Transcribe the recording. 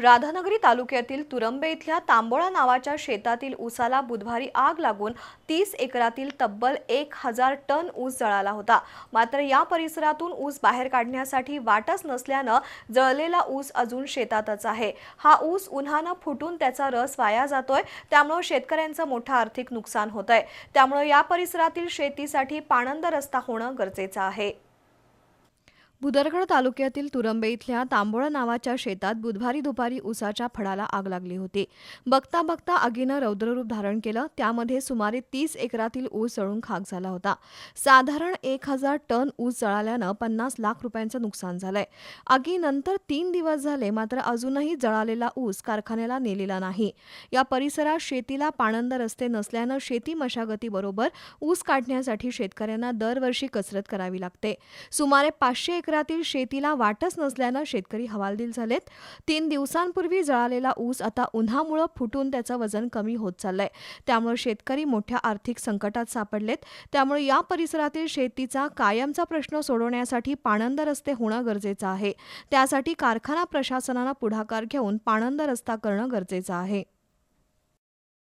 राधानगरी तालुक्यातील तुरंबे इथल्या तांबोळा नावाच्या शेतातील ऊसाला बुधवारी आग लागून तीस एकरातील तब्बल एक हजार टन ऊस जळाला होता. मात्र या परिसरातून ऊस बाहेर काढण्यासाठी वाटच नसल्यानं जळलेला ऊस अजून शेतातच आहे. हा ऊस उन्हानं फुटून त्याचा रस वाया जातोय त्यामुळे शेतकऱ्यांचं मोठं आर्थिक नुकसान होत आहे त्यामुळे या परिसरातील शेतीसाठी पाणंद रस्ता होणं गरजेचं आहे. भुदरगड तालुक्यातील तुरंबे इथल्या तांबोळा नावाच्या शेतात बुधवारी दुपारी उसाच्या फडाला आग लागली होती. बघता बघता आगीनं रौद्ररूप धारण केलं. त्यामध्ये सुमारे तीस एकरातील ऊस जळून खाक झाला होता. साधारण एक हजार टन ऊस जळाल्यानं पन्नास लाख रुपयांचं नुकसान झालंय. आगीनंतर तीन दिवस झाले मात्र अजूनही जळालेला ऊस कारखान्याला नेलेला नाही. या परिसरात शेतीला पाणंद रस्ते नसल्यानं शेती मशागतीबरोबर ऊस काढण्यासाठी शेतकऱ्यांना दरवर्षी कसरत करावी लागते. सुमारे पाचशे एकरातील शेतीला वाटच नसल्यानं शेतकरी हवालदिल झालेत. तीन दिवसांपूर्वी जळालेला ऊस आता उन्हामुळं फुटून त्याचं वजन कमी होत चाललंय. त्यामुळे शेतकरी मोठ्या आर्थिक संकटात सापडलेत. त्यामुळे या परिसरातील शेतीचा कायमचा प्रश्न सोडवण्यासाठी पाणंद रस्ते होणं गरजेचं आहे. त्यासाठी कारखाना प्रशासनानं पुढाकार घेऊन पाणंद रस्ता करणं गरजेचं आहे.